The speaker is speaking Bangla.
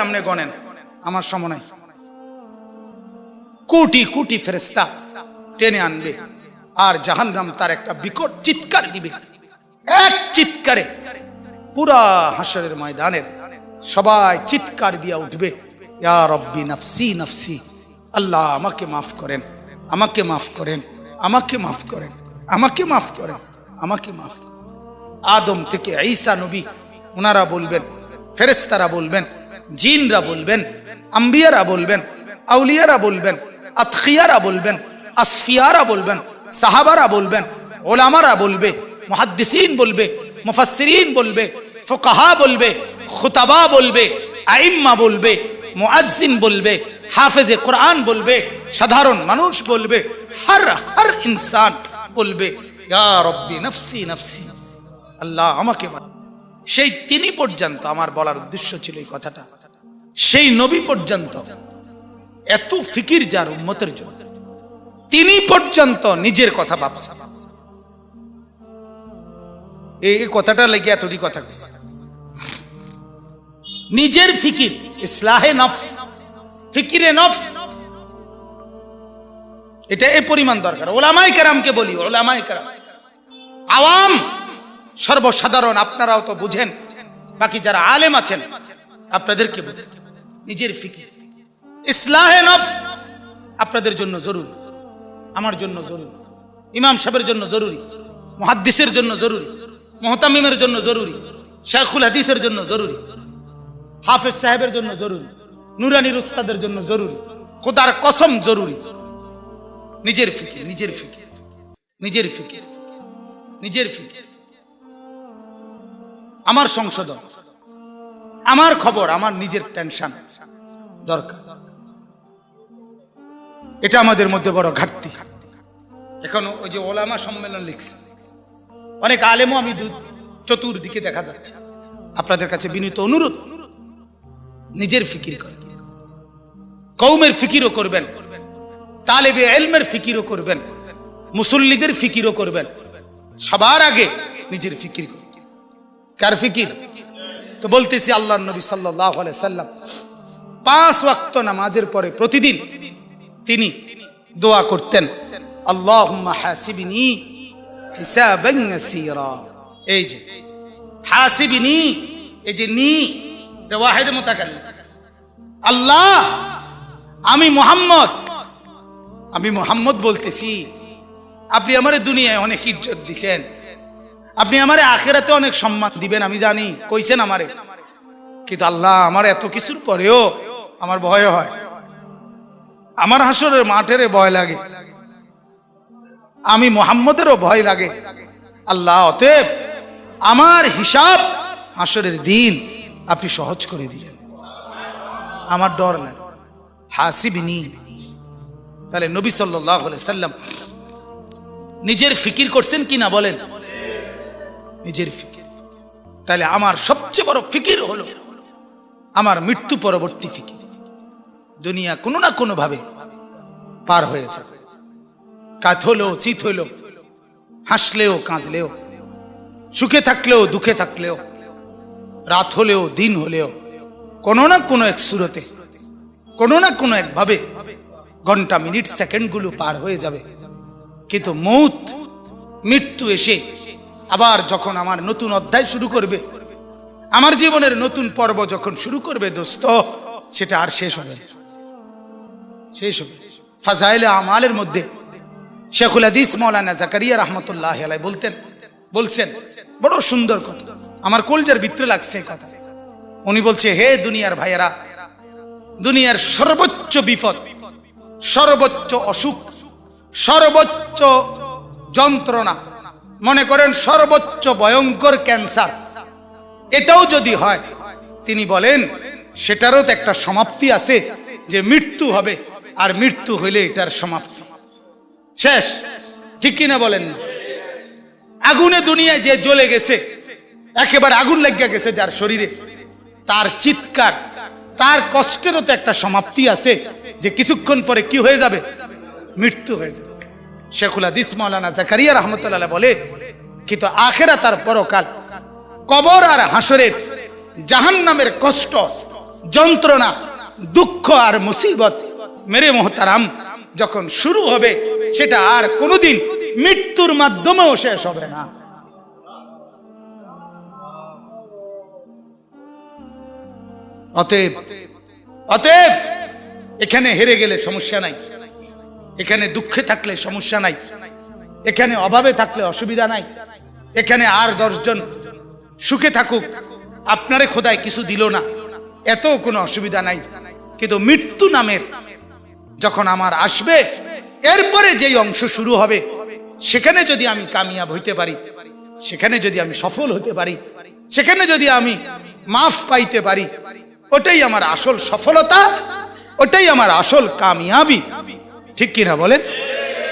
সামনে গণেন, আমার সময় কোটি কোটি ফেরেস্তা টেনে আনবে আর জাহান্নাম তার একটা বিকট চিৎকার দিবে। এক চিৎকারে পুরা হাসরের ময়দানের সবাই চিৎকার দিয়া উঠবে রব্বি নফসি নফসি, আল্লাহ আমাকে মাফ করেন, আমাকে মাফ করেন, আমাকে মাফ করেন, আমাকে মাফ করেন, আমাকে মাফ আদম থেকে ঈসা নবী ওনারা বলবেন ফেরেস্তারা বলবেন জিনরা বলবেন, আম্বিয়ারা বলবেন, আউলিয়ারা বলবেন, আতখিয়ারা বলবেন, আসফিয়ারা বলবেন, সাহাবারা বলবেন, ওলামারা বলবে, মুহাদ্দিসিন বলবে, মুফাসসিরিন বলবে, ফুকাহা বলবে, খুতাবা বলবে, আইম্মা বলবে, মুআজ্জিন বলবে, হাফেজে কোরআন বলবে, সাধারণ মানুষ বলবে, হর হর ইনসান বলবে, ইয়া রব্বি নফসি নফসি, আল্লাহ আমাকে সেই তিনি পর্যন্ত আমার বলার উদ্দেশ্য ছিল এই কথাটা। সেই নবী পর্যন্ত। এত ফিকির যার উম্মতের জন্য। তিনি পর্যন্ত নিজের কথা ভাবছেন। এই কথাটা লেগে এতটি কথা নিজের ফিকির, ইসলাহে নফস, ফিকিরে নফস। এটা এ পরিমাণ দরকার। ওলামাই কেরামকে বলি ওলামাই কেরাম। আওয়াম সর্বসাধারণ, আপনারাও তো বুঝেন। বাকি যারা আলেম আছেন, আপনাদেরকে নিজের ফিকির। ইসলাহে নফস আপনাদের জন্য জরুরি, আমার জন্য জরুরি, ইমাম সাহেবের জন্য জরুরি, মুহাদ্দিসের জন্য জরুরি, মোহতামিমের জন্য জরুরি শেখুল হাদিসের জন্য জরুরি, হাফেজ সাহেবের জন্য জরুরি, নুরানির উস্তাদের জন্য জরুরি, খোদার কসম জরুরি। নিজের ফিকির নিজের ফিকির নিজের ফিকির নিজের ফিকির। আমার সংশোধন। আমার খবর, আমার নিজের টেনশন দরকার। এটা আমাদের মধ্যে বড় ঘাটতি। এখন ওই যে ওলামা সম্মেলন লিখছে। অনেক আলেমও আমি চতুর্দিকে দেখা যাচ্ছে। আপনাদের কাছে বিনীত অনুরোধ, নিজের ফিকির করেন। কৌমের ফিকিরও করবেন। তালেবে এলমের ফিকিরও করবেন। মুসল্লিদের ফিকিরও করবেন। সবার আগে নিজের ফিকির কার ফিকির? তো বলতেছি আল্লাহ নবী সাল্লাহ সাল্লাম। পাঁচ ওয়াক্ত নামাজের পরে প্রতিদিন তিনি দোয়া করতেন আল্লাহ হাসিবিনি। এই যে, হাসিবিনি, এই যে নি ওয়াহিদ মুতাকাল্লিম। আল্লাহ, আমি মোহাম্মদ। আমি মোহাম্মদ বলতেছি। আপনি আমার দুনিয়ায় অনেক ইজ্জত দিছেন। আপনি আমারে আখেরাতে অনেক সম্মান দিবেন, আমি জানি, কইছেন আমারে। কিন্তু আল্লাহ আমার এত কিছুর পরেও আমার ভয় হয়। আমার হাসরের মাঠের ভয় লাগে। আমি মোহাম্মদেরও ভয় লাগে। আল্লাহ, অতএব আমার হিসাব হাসরের দিন আপনি সহজ করে দিলেন। আমার ডর লাগে হাসিবিনি। তাহলে নবী সাল্লাম নিজের ফিকির করছেন কি না বলেন? নিজের ফিকির। তাহলে আমার সবচেয়ে বড় ফিকির হলো আমার মৃত্যু পরবর্তী ফিকির। দুনিয়া কোনো না কোনো ভাবে পার হয়ে যাবে কাত হলেও, চিত হলেও, হাসলেও, কাঁদলেও, সুখে থাকলেও, দুঃখে থাকলেও, রাত হলেও, দিন হলেও, কোনো না কোনো এক সুরতে, কোনো না কোনো একভাবে ঘণ্টা, মিনিট, সেকেন্ডগুলো পার হয়ে যাবে। কিন্তু মৌত, মৃত্যু এসে আবার যখন আমার নতুন অধ্যায় শুরু করবে, আমার জীবনের নতুন পর্ব যখন শুরু করবে দোস্ত, সেটা আর শেষ হবে শেষ হবে। ফাজাইলে আমালের মধ্যে শেখুল হাদিস মৌলানা জাকারিয়া রহমতুল্লাহ আলাই বলতেন, বলছেন, বড় সুন্দর কথা। আমার কলজার ভিতরে লাগছে কথা। উনি বলছে, হে দুনিয়ার ভাইয়েরা, দুনিয়ার সর্বোচ্চ বিপদ, সর্বোচ্চ অসুখ, সর্বোচ্চ যন্ত্রণা মনে করেন সর্বোচ্চ ভয়ঙ্কর ক্যান্সার। এটাও যদি হয়, তিনি বলেন, সেটারও তো একটা সমাপ্তি আছে যে মৃত্যু হবে, আর মৃত্যু হইলে এটার সমাপ্তি। শেষ। ঠিক কিনা বলেন না? আগুনে দুনিয়ায় যে জ্বলে গেছে, একেবারে আগুন লেগে গেছে যার শরীরে, তার চিৎকার, তার কষ্টেরও তো একটা সমাপ্তি আছে যে কিছুক্ষণ পরে কি হয়ে যাবে? মৃত্যু হয়ে যাবে। শেখুল হাদিস মাওলানা জাকারিয়া রহমতুল্লাহ বলে, কিন্তু আখেরা তার পরকাল, কবর আর হাসরের জাহান নামের কষ্ট, যন্ত্রণা, দুঃখ আর মুসিবত মেরে মোহতারাম যখন শুরু হবে, সেটা আর কোনোদিন মৃত্যুর মাধ্যমেও শেষ হবে না। অতএব অতএব, এখানে হেরে গেলে সমস্যা নাই। এখানে দুঃখে থাকলে সমস্যা নাই। এখানে অভাবে থাকলে অসুবিধা নাই। এখানে আর দশজন সুখে থাকুক, আপনারে খোদায় কিছু দিল না। এত কোনো অসুবিধা নাই। কিন্তু মৃত্যু নামের যখন আমার আসবে, এরপরে যেই অংশ শুরু হবে, সেখানে যদি আমি কামিয়াব হইতে পারি, সেখানে যদি আমি সফল হতে পারি, সেখানে যদি আমি মাফ পাইতে পারি, ওটাই আমার আসল সফলতা, ওটাই আমার আসল কামিয়াবি। ঠিক কিনা বলেন?